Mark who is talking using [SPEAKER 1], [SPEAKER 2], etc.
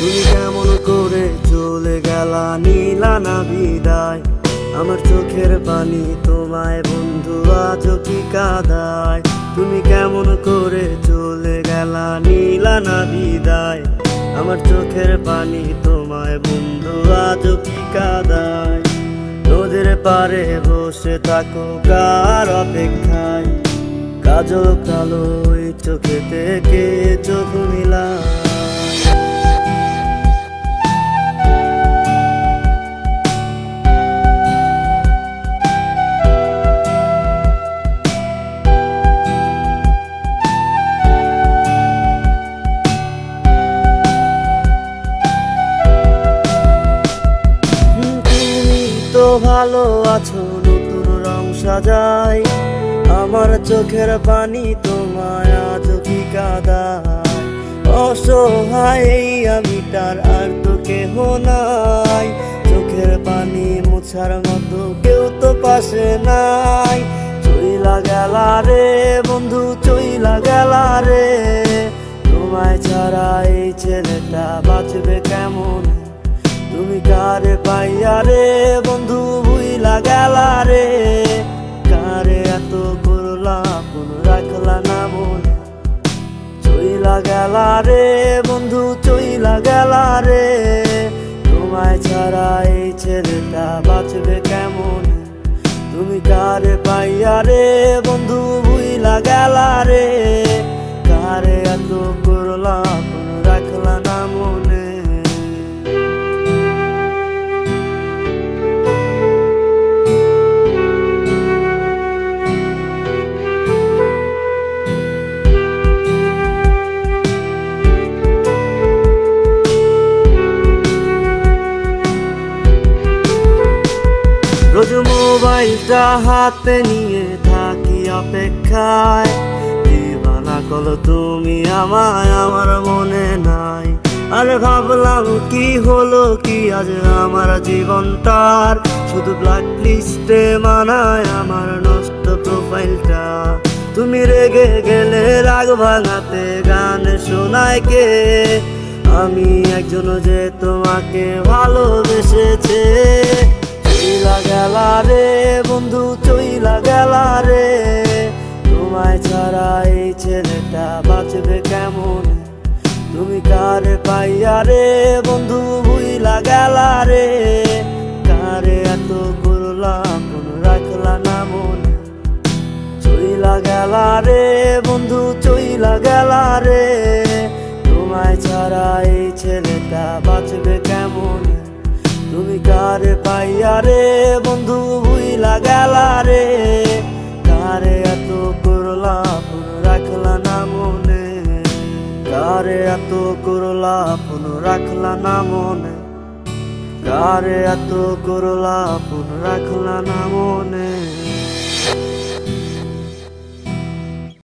[SPEAKER 1] তুমি কেমন করে চলে গেলা নীলা না বিদায়? আমার চোখের পানি তোমায় বন্ধু আজ কি কাদায়? তুমি কেমন করে চলে গেলা নীলা না বিদায়? আমার চোখের পানি তোমায় বন্ধু আজ কি কাদায়? নদীর পারে বসে থাকো কার অপেক্ষায়? কাজল কালো চোখে থেকে চোখ মিলায়। ভালো আছো, নতুন রং সাজাই। আমার চোখের পানি তোমায় আজ কি কাদায়। অসহায় আমি তার আর তো কেহ নাই। চোখের পানি মুছার মতো কেউ তো পাশে নাই। চইলা গেলা রে বন্ধু, চইলা গেলা রে। তোমায় ছাড়া এই ছেলেটা বাঁচবে কেমন? তুমি কারে পাইয়া রে বন্ধু? রে। কারে এত করলাম রাখলা না মন? চইলা গেলা রে, বন্ধু, চইলা গেলা রে। তোমায় ছাড়া এই ছেলেটা বাঁচবে কেমন? তুমি কারে পাইয়া রে? মোবাইলটা হাতে নিয়ে থাকি অপেক্ষায়। দিবানা কল তুমি আমায়, আমার মনে নাই। আরে ভাবলাম কি হলো, কি আজ আমার জীবনটার শুধু ব্ল্যাক লিস্টে মানায় আমার নষ্ট প্রোফাইলটা তুমি রেগে গেলে রাগ ভাঙাতে গান শোনায় কে? আমি একজন যে তোমাকে ভালোবেসেছে। বন্ধু, চইলা গেলা রে। তোমায় ছাড়া এই ছেলেটা বাঁচবে কেমন? তুমি কারে পাইয়া রে? বন্ধু, ভুইলা গেলা রে। কারে এত করলা কোন রাখলা না মনে? চইলা গেলা রে, বন্ধু, চইলা গেলা রে। তোমায় ছাড়া এই ছেলেটা বাঁচবে কেমন? তুমি কারে পাইয়া রে? বন্ধু ভুইলা গেলা রে। কারে এত করলা পুন রাখলা না মনে? কারে এত করলা পুন রাখলা না মনে? কারে এত করলা পুন রাখলা না মনে?